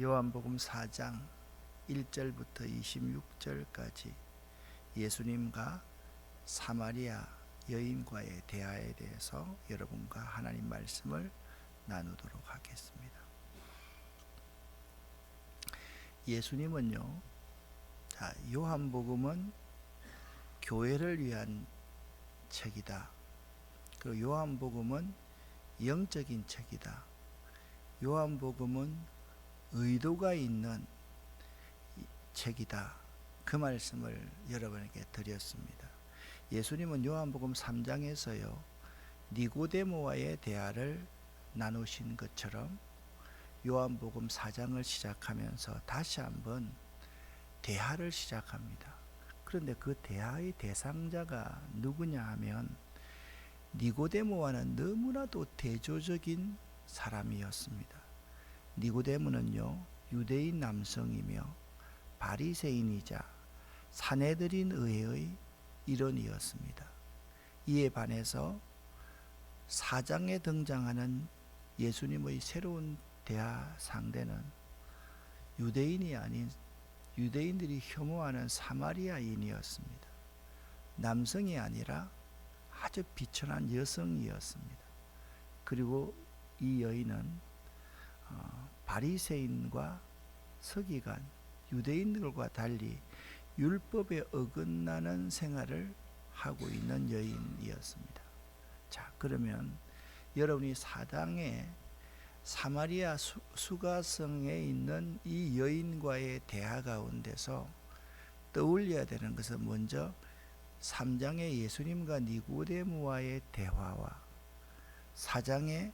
요한복음 4장 1절부터 26절까지 예수님과 사마리아 여인과의 대화에 대해서 여러분과 하나님 말씀을 나누도록 하겠습니다. 예수님은요, 자, 요한복음은 교회를 위한 책이다. 그리고 요한복음은 영적인 책이다. 요한복음은 의도가 있는 책이다. 그 말씀을 여러분에게 드렸습니다. 예수님은 요한복음 3장에서요. 니고데모와의 대화를 나누신 것처럼 요한복음 4장을 시작하면서 다시 한번 대화를 시작합니다. 그런데 그 대화의 대상자가 누구냐 하면 니고데모와는 너무나도 대조적인 사람이었습니다. 니고데모는요 유대인 남성이며 바리새인이자 사내들인 의회의 일원이었습니다. 이에 반해서 사장에 등장하는 예수님의 새로운 대화 상대는 유대인이 아닌 유대인들이 혐오하는 사마리아인이었습니다. 남성이 아니라 아주 비천한 여성이었습니다. 그리고 이 여인은 어, 바리새인과 서기관 유대인들과 달리 율법에 어긋나는 생활을 하고 있는 여인이었습니다. 자, 그러면 여러분이 사당에 사마리아 수, 수가성에 있는 이 여인과의 대화 가운데서 떠올려야 되는 것은 먼저 3장의 예수님과 니고데모와의 대화와 4장의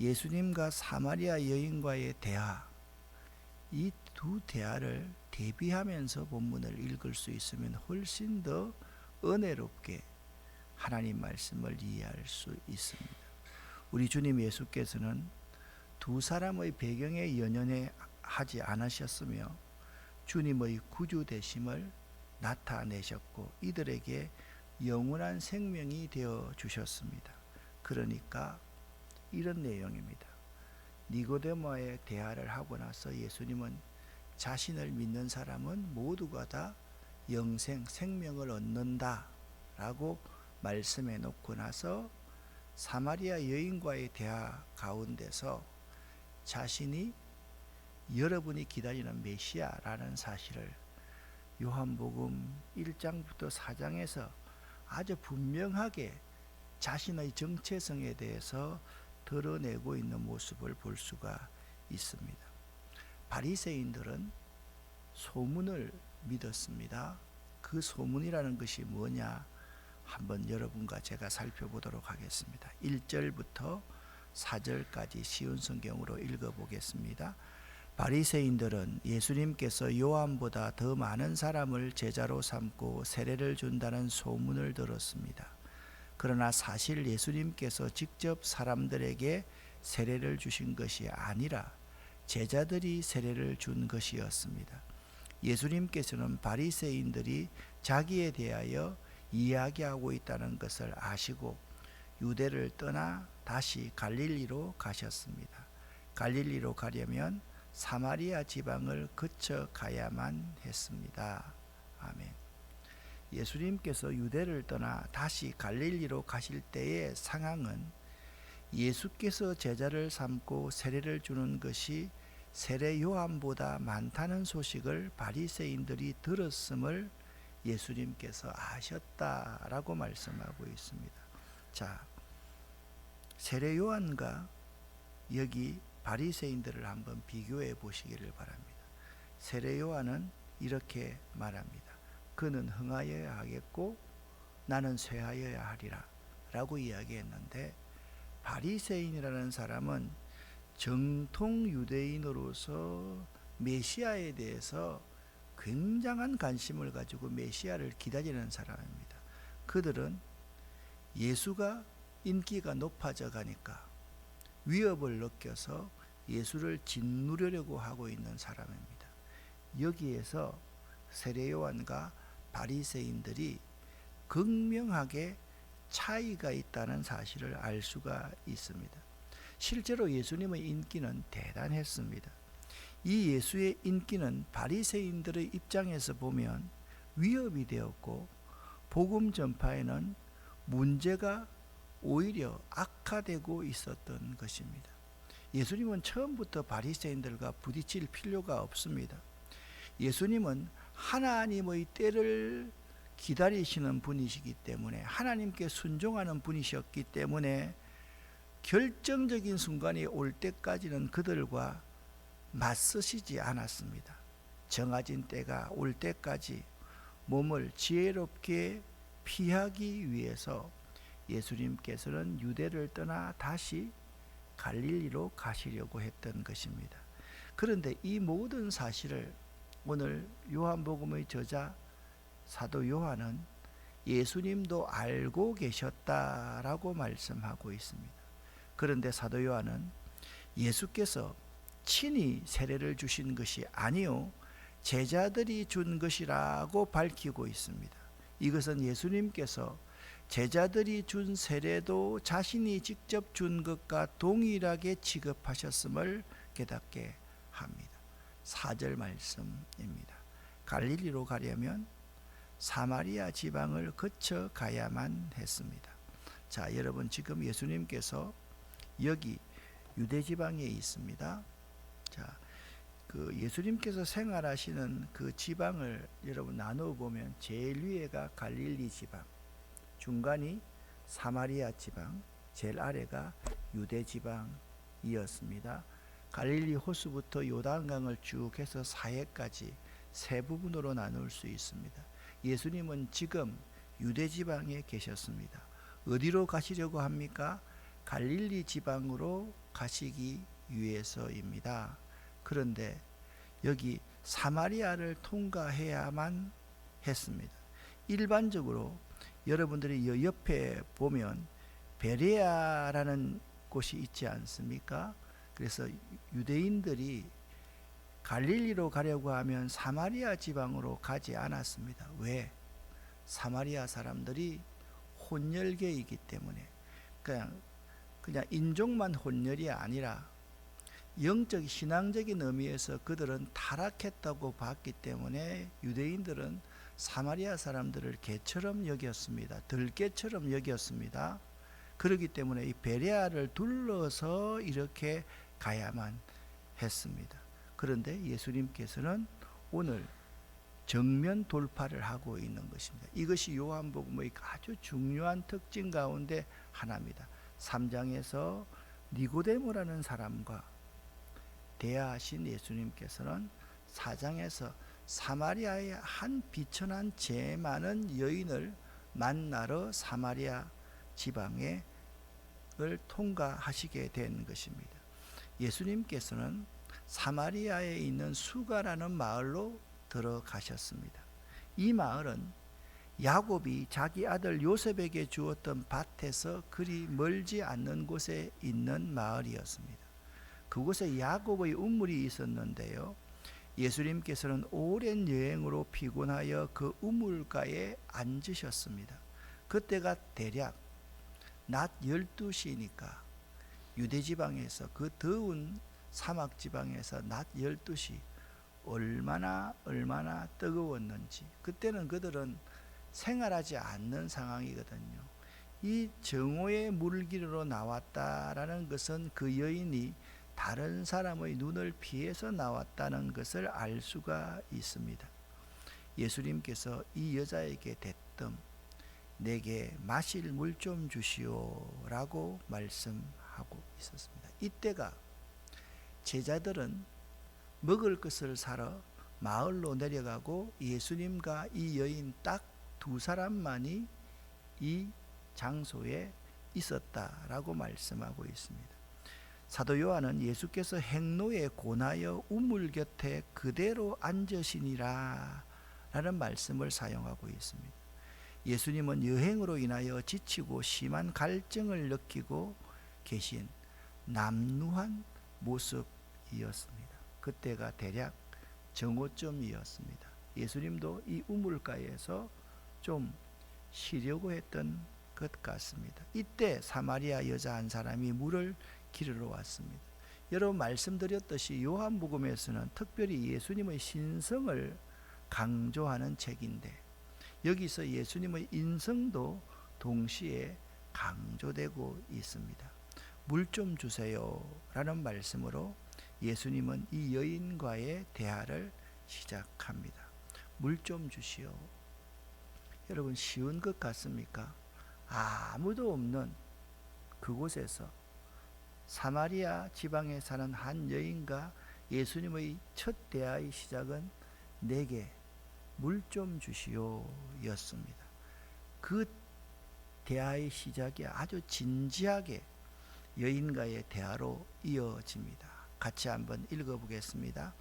예수님과 사마리아 여인과의 대화 이 두 대화를 대비하면서 본문을 읽을 수 있으면 훨씬 더 은혜롭게 하나님 말씀을 이해할 수 있습니다. 우리 주님 예수께서는 두 사람의 배경에 연연해 하지 않으셨으며 주님의 구주 되심을 나타내셨고 이들에게 영원한 생명이 되어 주셨습니다. 그러니까 이런 내용입니다. 니고데모와의 대화를 하고 나서 예수님은 자신을 믿는 사람은 모두가 다 영생 생명을 얻는다라고 말씀해 놓고 나서 사마리아 여인과의 대화 가운데서 자신이 여러분이 기다리는 메시아라는 사실을 요한복음 1장부터 4장에서 아주 분명하게 자신의 정체성에 대해서 드러내고 있는 모습을 볼 수가 있습니다. 바리새인들은 소문을 믿었습니다. 그 소문이라는 것이 뭐냐? 한번 여러분과 제가 살펴보도록 하겠습니다. 1절부터 4절까지 쉬운 성경으로 읽어 보겠습니다. 바리새인들은 예수님께서 요한보다 더 많은 사람을 제자로 삼고 세례를 준다는 소문을 들었습니다. 그러나 사실 예수님께서 직접 사람들에게 세례를 주신 것이 아니라 제자들이 세례를 준 것이었습니다. 예수님께서는 바리새인들이 자기에 대하여 이야기하고 있다는 것을 아시고 유대를 떠나 다시 갈릴리로 가셨습니다. 갈릴리로 가려면 사마리아 지방을 거쳐 가야만 했습니다. 아멘. 예수님께서 유대를 떠나 다시 갈릴리로 가실 때의 상황은 예수께서 제자를 삼고 세례를 주는 것이 세례 요한보다 많다는 소식을 바리새인들이 들었음을 예수님께서 아셨다라고 말씀하고 있습니다. 자, 세례 요한과 여기 바리새인들을 한번 비교해 보시기를 바랍니다. 세례 요한은 이렇게 말합니다. 그는 흥하여야 하겠고 나는 쇠하여야 하리라 라고 이야기했는데 바리새인이라는 사람은 정통 유대인으로서 메시아에 대해서 굉장한 관심을 가지고 메시아를 기다리는 사람입니다. 그들은 예수가 인기가 높아져 가니까 위협을 느껴서 예수를 짓누르려고 하고 있는 사람입니다. 여기에서 세례 요한과 바리새인들이 극명하게 차이가 있다는 사실을 알 수가 있습니다. 실제로 예수님의 인기는 대단했습니다. 이 예수의 인기는 바리새인들의 입장에서 보면 위협이 되었고 복음 전파에는 문제가 오히려 악화되고 있었던 것입니다. 예수님은 처음부터 바리새인들과 부딪힐 필요가 없습니다. 예수님은 하나님의 때를 기다리시는 분이시기 때문에 하나님께 순종하는 분이셨기 때문에 결정적인 순간이 올 때까지는 그들과 맞서시지 않았습니다. 정해진 때가 올 때까지 몸을 지혜롭게 피하기 위해서 예수님께서는 유대를 떠나 다시 갈릴리로 가시려고 했던 것입니다. 그런데 이 모든 사실을 오늘 요한복음의 저자 사도 요한은 예수님도 알고 계셨다라고 말씀하고 있습니다. 그런데 사도 요한은 예수께서 친히 세례를 주신 것이 아니요 제자들이 준 것이라고 밝히고 있습니다. 이것은 예수님께서 제자들이 준 세례도 자신이 직접 준 것과 동일하게 취급하셨음을 깨닫게. 4절 말씀입니다. 갈릴리로 가려면 사마리아 지방을 거쳐 가야만 했습니다. 자, 여러분 지금 예수님께서 여기 유대 지방에 있습니다. 자, 그 예수님께서 생활하시는 그 지방을 여러분 나누어 보면 제일 위에가 갈릴리 지방, 중간이 사마리아 지방, 제일 아래가 유대 지방이었습니다. 갈릴리 호수부터 요단강을 쭉 해서 사해까지 세 부분으로 나눌 수 있습니다. 예수님은 지금 유대 지방에 계셨습니다. 어디로 가시려고 합니까? 갈릴리 지방으로 가시기 위해서입니다. 그런데 여기 사마리아를 통과해야만 했습니다. 일반적으로 여러분들이 옆에 보면 베레아라는 곳이 있지 않습니까? 그래서 유대인들이 갈릴리로 가려고 하면 사마리아 지방으로 가지 않았습니다. 왜? 사마리아 사람들이 혼혈계이기 때문에 그냥 그냥 인종만 혼혈이 아니라 영적 신앙적인 의미에서 그들은 타락했다고 봤기 때문에 유대인들은 사마리아 사람들을 개처럼 여겼습니다. 들개처럼 여겼습니다. 그렇기 때문에 이 베레아를 둘러서 이렇게 가야만 했습니다. 그런데 예수님께서는 오늘 정면 돌파를 하고 있는 것입니다. 이것이 요한복음의 아주 중요한 특징 가운데 하나입니다. 3장에서 니고데모라는 사람과 대하신 예수님께서는 4장에서 사마리아의 한 비천한 죄 많은 여인을 만나러 사마리아 지방에 을 통과하시게 된 것입니다. 예수님께서는 사마리아에 있는 수가라는 마을로 들어가셨습니다. 이 마을은 야곱이 자기 아들 요셉에게 주었던 밭에서 그리 멀지 않는 곳에 있는 마을이었습니다. 그곳에 야곱의 우물이 있었는데요. 예수님께서는 오랜 여행으로 피곤하여 그 우물가에 앉으셨습니다. 그때가 대략 낮 12시니까 유대 지방에서 그 더운 사막 지방에서 낮 12시 얼마나 얼마나 뜨거웠는지 그때는 그들은 생활하지 않는 상황이거든요. 이 정오의 물길로 나왔다라는 것은 그 여인이 다른 사람의 눈을 피해서 나왔다는 것을 알 수가 있습니다. 예수님께서 이 여자에게 대뜸 내게 마실 물 좀 주시오라고 말씀하고 있었습니다. 이때가 제자들은 먹을 것을 사러 마을로 내려가고 예수님과 이 여인 딱 두 사람만이 이 장소에 있었다라고 말씀하고 있습니다. 사도 요한은 예수께서 행로에 고나여 우물 곁에 그대로 앉으시니라 라는 말씀을 사용하고 있습니다. 예수님은 여행으로 인하여 지치고 심한 갈증을 느끼고 계신 남루한 모습이었습니다. 그때가 대략 정오쯤이었습니다. 예수님도 이 우물가에서 좀 쉬려고 했던 것 같습니다. 이때 사마리아 여자 한 사람이 물을 기르러 왔습니다. 여러분 말씀드렸듯이 요한복음에서는 특별히 예수님의 신성을 강조하는 책인데 여기서 예수님의 인성도 동시에 강조되고 있습니다. 물 좀 주세요 라는 말씀으로 예수님은 이 여인과의 대화를 시작합니다. 물 좀 주시오. 여러분 쉬운 것 같습니까? 아무도 없는 그곳에서 사마리아 지방에 사는 한 여인과 예수님의 첫 대화의 시작은 내게 물 좀 주시오 였습니다. 그 대화의 시작이 아주 진지하게 여인과의 대화로 이어집니다. 같이 한번 읽어보겠습니다.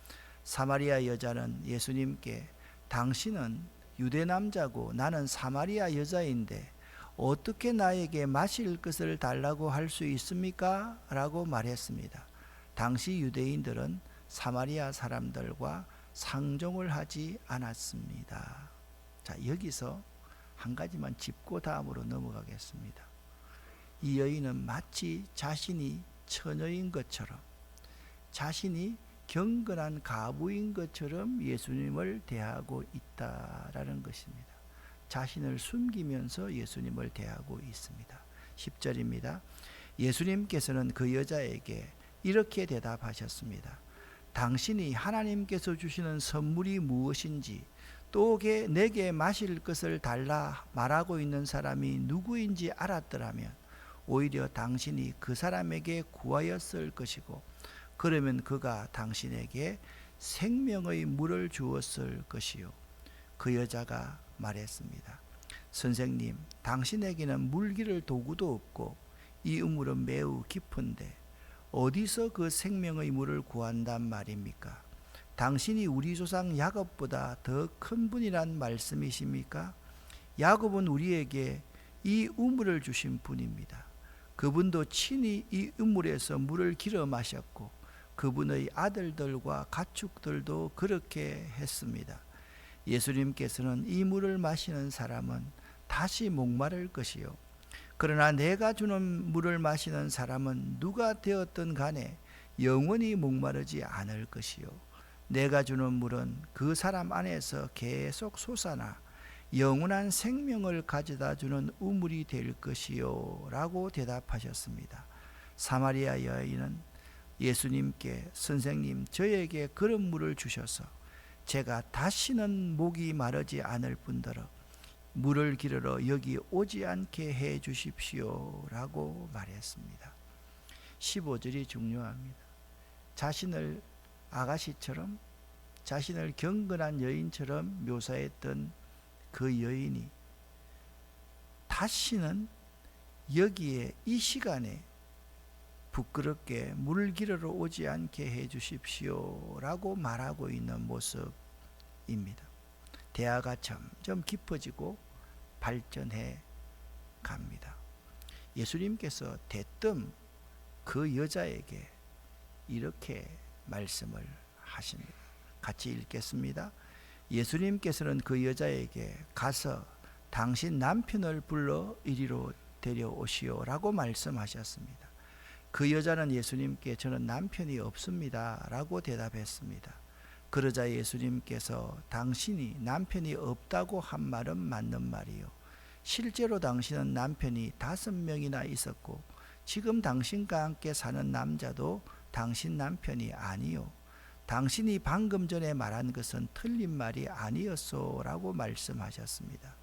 사마리아 여자는 예수님께 당신은 유대 남자고 나는 사마리아 여자인데 어떻게 나에게 마실 것을 달라고 할 수 있습니까? 라고 말했습니다. 당시 유대인들은 사마리아 사람들과 상종을 하지 않았습니다. 자, 여기서 한 가지만 짚고 다음으로 넘어가겠습니다. 이 여인은 마치 자신이 처녀인 것처럼 자신이 경건한 가부인 것처럼 예수님을 대하고 있다라는 것입니다. 자신을 숨기면서 예수님을 대하고 있습니다. 10절입니다. 예수님께서는 그 여자에게 이렇게 대답하셨습니다. 당신이 하나님께서 주시는 선물이 무엇인지 또 내게 마실 것을 달라 말하고 있는 사람이 누구인지 알았더라면 오히려 당신이 그 사람에게 구하였을 것이고 그러면 그가 당신에게 생명의 물을 주었을 것이요 그 여자가 말했습니다. 선생님, 당신에게는 물기를 도구도 없고 이 우물은 매우 깊은데 어디서 그 생명의 물을 구한단 말입니까? 당신이 우리 조상 야곱보다 더 큰 분이란 말씀이십니까? 야곱은 우리에게 이 우물을 주신 분입니다. 그분도 친히 이 우물에서 물을 길어 마셨고 그분의 아들들과 가축들도 그렇게 했습니다. 예수님께서는 이 물을 마시는 사람은 다시 목마를 것이요. 그러나 내가 주는 물을 마시는 사람은 누가 되었든 간에 영원히 목마르지 않을 것이요. 내가 주는 물은 그 사람 안에서 계속 솟아나 영원한 생명을 가져다 주는 우물이 될 것이요. 라고 대답하셨습니다. 사마리아 여인은 예수님께 선생님 저에게 그런 물을 주셔서 제가 다시는 목이 마르지 않을 뿐더러 물을 기르러 여기 오지 않게 해 주십시오 라고 말했습니다. 15절이 중요합니다. 자신을 아가씨처럼 자신을 경건한 여인처럼 묘사했던 그 여인이 다시는 여기에 이 시간에 부끄럽게 물 기르러 오지 않게 해 주십시오 라고 말하고 있는 모습입니다. 대화가 점점 깊어지고 발전해 갑니다. 예수님께서 대뜸 그 여자에게 이렇게 말씀을 하십니다. 같이 읽겠습니다. 예수님께서는 그 여자에게 가서 당신 남편을 불러 이리로 데려오시오라고 말씀하셨습니다. 그 여자는 예수님께 저는 남편이 없습니다. 라고 대답했습니다. 그러자 예수님께서 당신이 남편이 없다고 한 말은 맞는 말이요. 실제로 당신은 남편이 다섯 명이나 있었고 지금 당신과 함께 사는 남자도 당신 남편이 아니요. 당신이 방금 전에 말한 것은 틀린 말이 아니었소라고 말씀하셨습니다.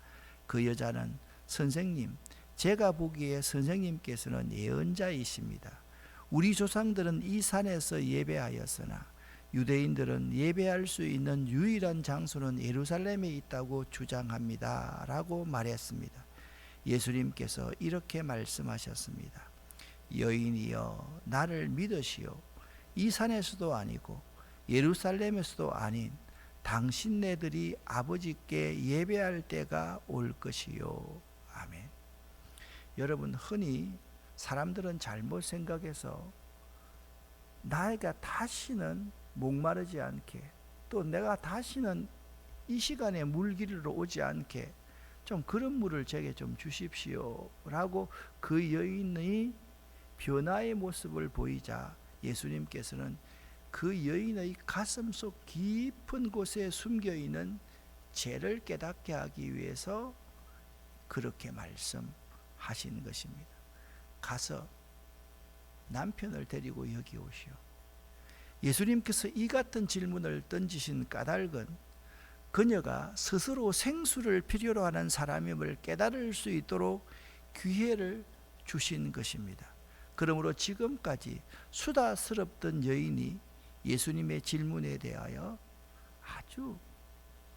그 여자는 선생님, 제가 보기에 선생님께서는 예언자이십니다. 우리 조상들은 이 산에서 예배하였으나 유대인들은 예배할 수 있는 유일한 장소는 예루살렘에 있다고 주장합니다. 라고 말했습니다. 예수님께서 이렇게 말씀하셨습니다. 여인이여, 나를 믿으시오. 이 산에서도 아니고 예루살렘에서도 아닌 당신네들이 아버지께 예배할 때가 올 것이요. 아멘. 여러분, 흔히 사람들은 잘못 생각해서 나에게 다시는 목마르지 않게 또 내가 다시는 이 시간에 물 기르러 오지 않게 좀 그런 물을 제게 좀 주십시오 라고 그 여인의 변화의 모습을 보이자 예수님께서는 그 여인의 가슴 속 깊은 곳에 숨겨 있는 죄를 깨닫게 하기 위해서 그렇게 말씀하신 것입니다. 가서 남편을 데리고 여기 오시오. 예수님께서 이 같은 질문을 던지신 까닭은 그녀가 스스로 생수를 필요로 하는 사람임을 깨달을 수 있도록 기회를 주신 것입니다. 그러므로 지금까지 수다스럽던 여인이 예수님의 질문에 대하여 아주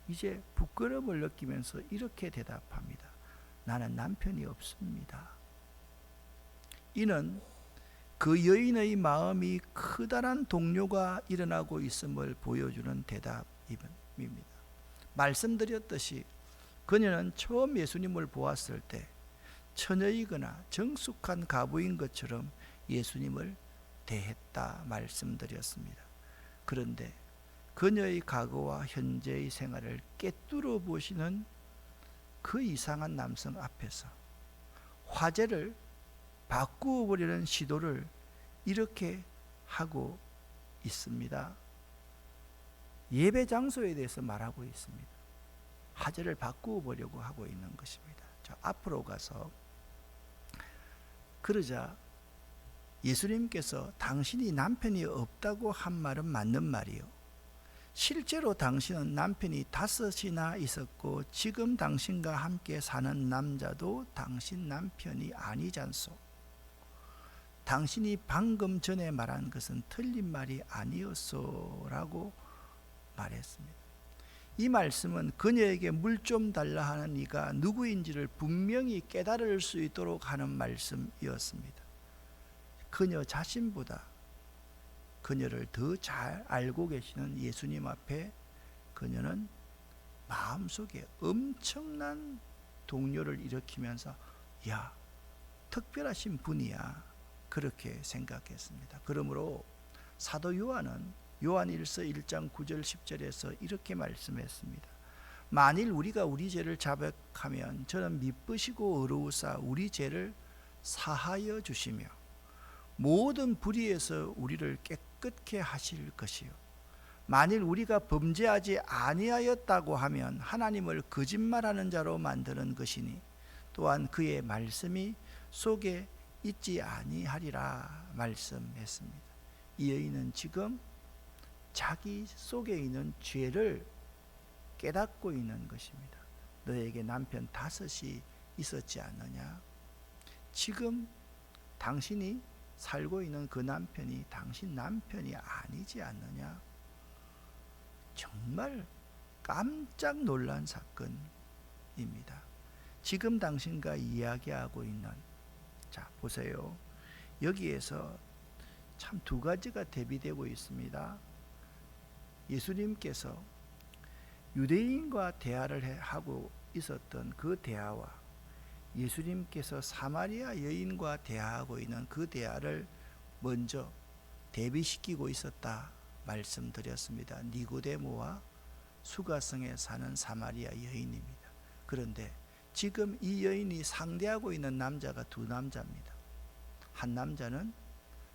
이제 부끄러움을 느끼면서 이렇게 대답합니다. 나는 남편이 없습니다. 이는 그 여인의 마음이 크다란 동료가 일어나고 있음을 보여주는 대답입니다. 말씀드렸듯이 그녀는 처음 예수님을 보았을 때 처녀이거나 정숙한 가부인 것처럼 예수님을 대했다 말씀드렸습니다. 그런데 그녀의 과거와 현재의 생활을 깨뚫어 보시는 그 이상한 남성 앞에서 화제를 바꾸어 보려는 시도를 이렇게 하고 있습니다. 예배 장소에 대해서 말하고 있습니다. 화제를 바꾸어 보려고 하고 있는 것입니다. 자, 앞으로 가서 그러자 예수님께서 당신이 남편이 없다고 한 말은 맞는 말이요. 실제로 당신은 남편이 다섯이나 있었고 지금 당신과 함께 사는 남자도 당신 남편이 아니잖소. 당신이 방금 전에 말한 것은 틀린 말이 아니었소라고 말했습니다. 이 말씀은 그녀에게 물 좀 달라 하는 이가 누구인지를 분명히 깨달을 수 있도록 하는 말씀이었습니다. 그녀 자신보다 그녀를 더 잘 알고 계시는 예수님 앞에 그녀는 마음속에 엄청난 동료를 일으키면서 야 특별하신 분이야 그렇게 생각했습니다. 그러므로 사도 요한은 요한일서 1장 9절 10절에서 이렇게 말씀했습니다. 만일 우리가 우리 죄를 자백하면 저는 미쁘시고 의로우사 우리 죄를 사하여 주시며 모든 불의에서 우리를 깨끗게 하실 것이요 만일 우리가 범죄하지 아니하였다고 하면 하나님을 거짓말하는 자로 만드는 것이니 또한 그의 말씀이 속에 있지 아니하리라 말씀했습니다. 이 여인은 지금 자기 속에 있는 죄를 깨닫고 있는 것입니다. 너에게 남편 다섯이 있었지 않느냐? 지금 당신이 살고 있는 그 남편이 당신 남편이 아니지 않느냐? 정말 깜짝 놀란 사건입니다. 지금 당신과 이야기하고 있는 자 보세요. 여기에서 참 두 가지가 대비되고 있습니다. 예수님께서 유대인과 대화를 하고 있었던 그 대화와 예수님께서 사마리아 여인과 대화하고 있는 그 대화를 먼저 대비시키고 있었다 말씀드렸습니다. 니고데모와 수가성에 사는 사마리아 여인입니다. 그런데 지금 이 여인이 상대하고 있는 남자가 두 남자입니다. 한 남자는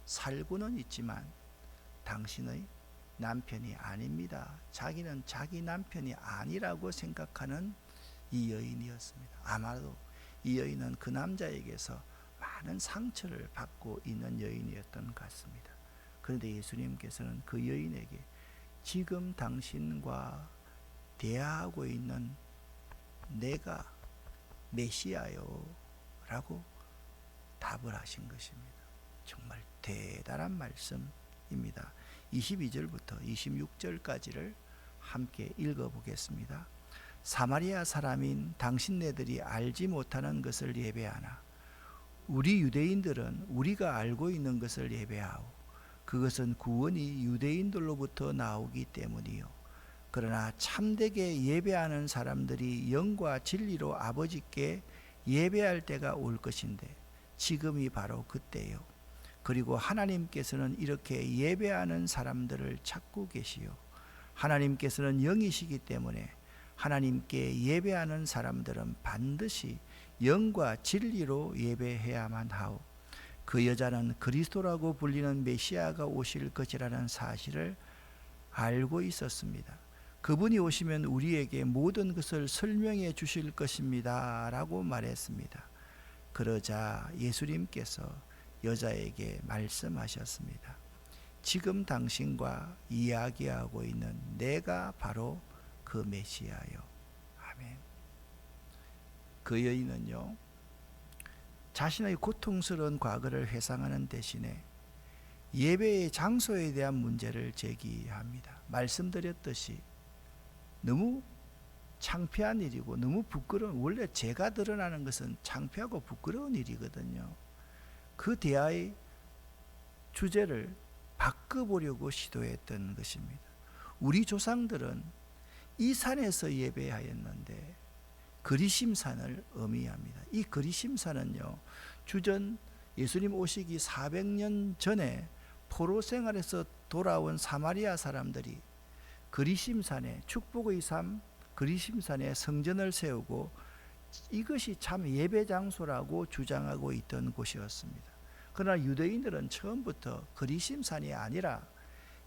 살고는 있지만 당신의 남편이 아닙니다. 자기는 자기 남편이 아니라고 생각하는 이 여인이었습니다. 아마도 이 여인은 그 남자에게서 많은 상처를 받고 있는 여인이었던 것 같습니다. 그런데 예수님께서는 그 여인에게 지금 당신과 대화하고 있는 내가 메시아요 라고 답을 하신 것입니다. 정말 대단한 말씀입니다. 22절부터 26절까지를 함께 읽어보겠습니다. 사마리아 사람인 당신네들이 알지 못하는 것을 예배하나? 우리 유대인들은 우리가 알고 있는 것을 예배하오. 그것은 구원이 유대인들로부터 나오기 때문이요. 그러나 참되게 예배하는 사람들이 영과 진리로 아버지께 예배할 때가 올 것인데 지금이 바로 그때요. 그리고 하나님께서는 이렇게 예배하는 사람들을 찾고 계시요. 하나님께서는 영이시기 때문에 하나님께 예배하는 사람들은 반드시 영과 진리로 예배해야만 하오. 그 여자는 그리스도라고 불리는 메시아가 오실 것이라는 사실을 알고 있었습니다. 그분이 오시면 우리에게 모든 것을 설명해 주실 것입니다. 라고 말했습니다. 그러자 예수님께서 여자에게 말씀하셨습니다. 지금 당신과 이야기하고 있는 내가 바로 그 메시아요. 아멘. 그 여인은요, 자신의 고통스러운 과거를 회상하는 대신에 예배의 장소에 대한 문제를 제기합니다. 말씀드렸듯이 너무 창피한 일이고 너무 부끄러운 원래 제가 드러나는 것은 창피하고 부끄러운 일이거든요. 그 대화의 주제를 바꿔보려고 시도했던 것입니다. 우리 조상들은 이 산에서 예배하였는데 그리심산을 의미합니다. 이 그리심산은요 주전 예수님 오시기 400년 전에 포로 생활에서 돌아온 사마리아 사람들이 그리심산에 축복의 삶 그리심산에 성전을 세우고 이것이 참 예배 장소라고 주장하고 있던 곳이었습니다. 그러나 유대인들은 처음부터 그리심산이 아니라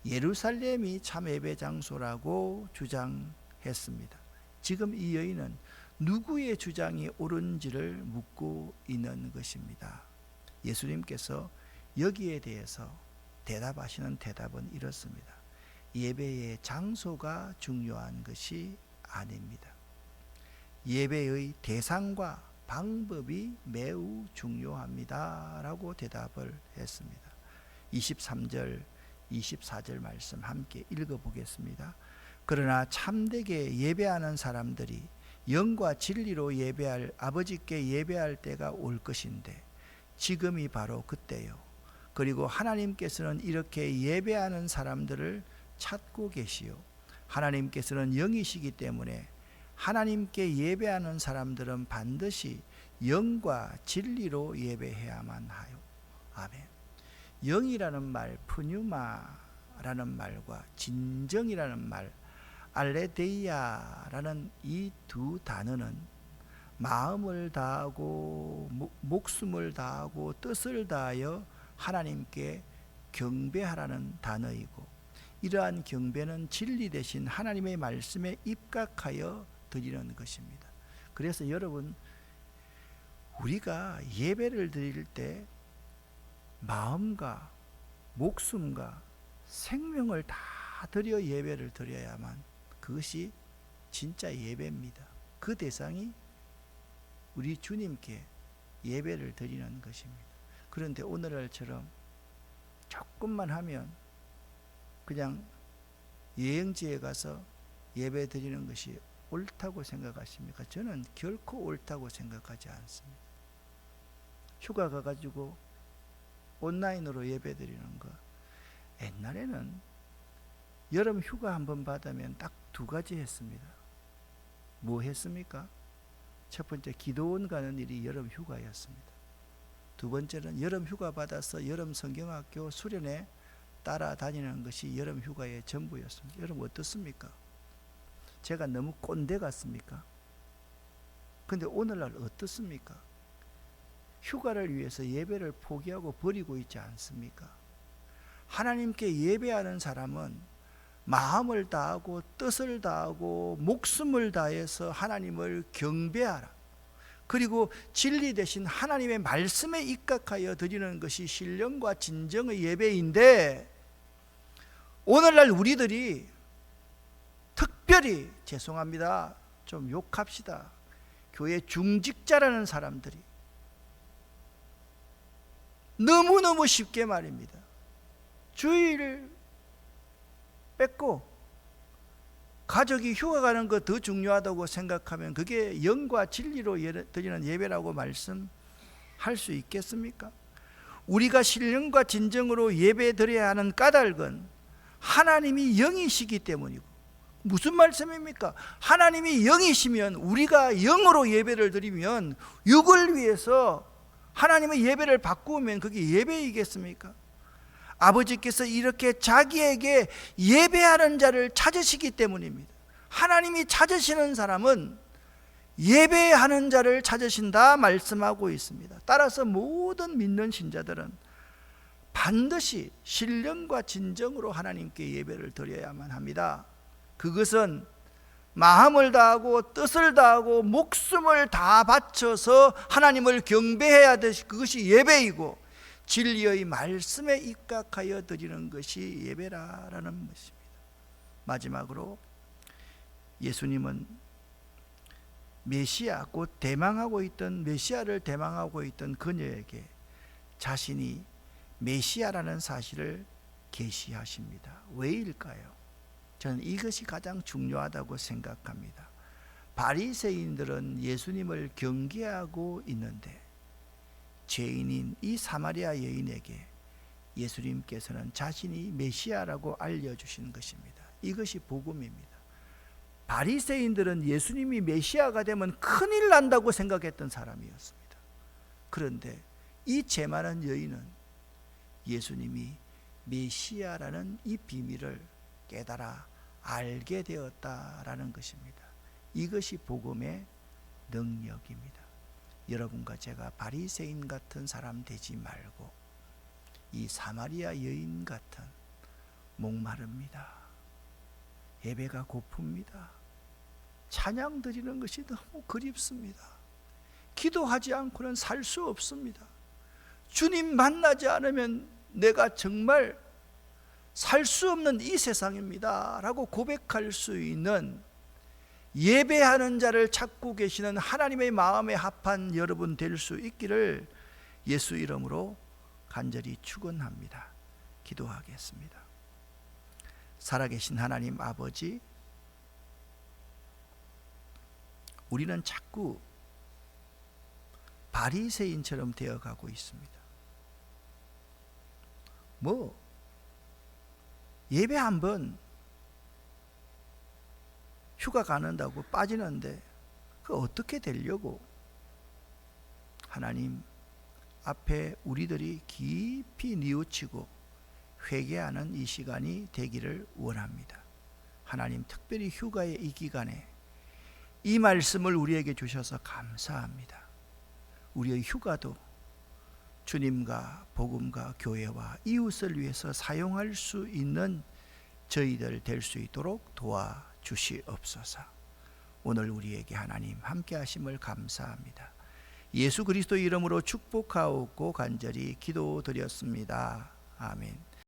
예루살렘이 참 예배 장소라고 주장 했습니다. 지금 이 여인은 누구의 주장이 옳은지를 묻고 있는 것입니다. 예수님께서 여기에 대해서 대답하시는 대답은 이렇습니다. 예배의 장소가 중요한 것이 아닙니다. 예배의 대상과 방법이 매우 중요합니다. 라고 대답을 했습니다. 23절, 24절 말씀 함께 읽어보겠습니다. 그러나 참되게 예배하는 사람들이 영과 진리로 예배할 아버지께 예배할 때가 올 것인데 지금이 바로 그때요. 그리고 하나님께서는 이렇게 예배하는 사람들을 찾고 계시요. 하나님께서는 영이시기 때문에 하나님께 예배하는 사람들은 반드시 영과 진리로 예배해야만 하요. 아멘. 영이라는 말, 푸뉴마라는 말과 진정이라는 말, 알레데이아라는 이 두 단어는 마음을 다하고 목숨을 다하고 뜻을 다하여 하나님께 경배하라는 단어이고 이러한 경배는 진리 대신 하나님의 말씀에 입각하여 드리는 것입니다. 그래서 여러분 우리가 예배를 드릴 때 마음과 목숨과 생명을 다 드려 예배를 드려야만 그것이 진짜 예배입니다. 그 대상이 우리 주님께 예배를 드리는 것입니다. 그런데 오늘날처럼 조금만 하면 그냥 여행지에 가서 예배 드리는 것이 옳다고 생각하십니까? 저는 결코 옳다고 생각하지 않습니다. 휴가 가가지고 온라인으로 예배 드리는 거. 옛날에는 여름 휴가 한 번 받으면 딱 두 가지 했습니다. 뭐 했습니까? 첫 번째 기도원 가는 일이 여름 휴가였습니다. 두 번째는 여름 휴가 받아서 여름 성경학교 수련회 따라다니는 것이 여름 휴가의 전부였습니다. 여러분 어떻습니까? 제가 너무 꼰대 같습니까? 근데 오늘날 어떻습니까? 휴가를 위해서 예배를 포기하고 버리고 있지 않습니까? 하나님께 예배하는 사람은 마음을 다하고 뜻을 다하고 목숨을 다해서 하나님을 경배하라. 그리고 진리 대신 하나님의 말씀에 입각하여 드리는 것이 신령과 진정의 예배인데 오늘날 우리들이 특별히 죄송합니다. 좀 욕합시다. 교회 중직자라는 사람들이 너무너무 쉽게 말입니다. 주일 뺏고 가족이 휴가 가는 거 더 중요하다고 생각하면 그게 영과 진리로 드리는 예배라고 말씀할 수 있겠습니까? 우리가 신령과 진정으로 예배 드려야 하는 까닭은 하나님이 영이시기 때문이고 무슨 말씀입니까? 하나님이 영이시면 우리가 영으로 예배를 드리면 육을 위해서 하나님의 예배를 바꾸면 그게 예배이겠습니까? 아버지께서 이렇게 자기에게 예배하는 자를 찾으시기 때문입니다. 하나님이 찾으시는 사람은 예배하는 자를 찾으신다 말씀하고 있습니다. 따라서 모든 믿는 신자들은 반드시 신령과 진정으로 하나님께 예배를 드려야만 합니다. 그것은 마음을 다하고 뜻을 다하고 목숨을 다 바쳐서 하나님을 경배해야 되시 그것이 예배이고 진리의 말씀에 입각하여 드리는 것이 예배라라는 것입니다. 마지막으로 예수님은 메시아 곧 대망하고 있던 메시아를 대망하고 있던 그녀에게 자신이 메시아라는 사실을 계시하십니다. 왜일까요? 저는 이것이 가장 중요하다고 생각합니다. 바리새인들은 예수님을 경계하고 있는데 죄인인 이 사마리아 여인에게 예수님께서는 자신이 메시아라고 알려주신 것입니다. 이것이 복음입니다. 바리새인들은 예수님이 메시아가 되면 큰일 난다고 생각했던 사람이었습니다. 그런데 이 죄많은 여인은 예수님이 메시아라는 이 비밀을 깨달아 알게 되었다라는 것입니다. 이것이 복음의 능력입니다. 여러분과 제가 바리새인 같은 사람 되지 말고 이 사마리아 여인 같은 목마릅니다. 예배가 고픕니다. 찬양 드리는 것이 너무 그립습니다. 기도하지 않고는 살 수 없습니다. 주님 만나지 않으면 내가 정말 살 수 없는 이 세상입니다. 라고 고백할 수 있는 예배하는 자를 찾고 계시는 하나님의 마음에 합한 여러분 될 수 있기를 예수 이름으로 간절히 축원합니다. 기도하겠습니다. 살아계신 하나님 아버지 우리는 자꾸 바리새인처럼 되어 가고 있습니다. 뭐 예배 한번 휴가 가는다고 빠지는데 그 어떻게 되려고 하나님 앞에 우리들이 깊이 뉘우치고 회개하는 이 시간이 되기를 원합니다. 하나님 특별히 휴가의 이 기간에 이 말씀을 우리에게 주셔서 감사합니다. 우리의 휴가도 주님과 복음과 교회와 이웃을 위해서 사용할 수 있는 저희들 될 수 있도록 도와 주시옵소서. 오늘 우리에게 하나님 함께 하심을 감사합니다. 예수 그리스도 이름으로 축복하옵고 간절히 기도드렸습니다. 아멘.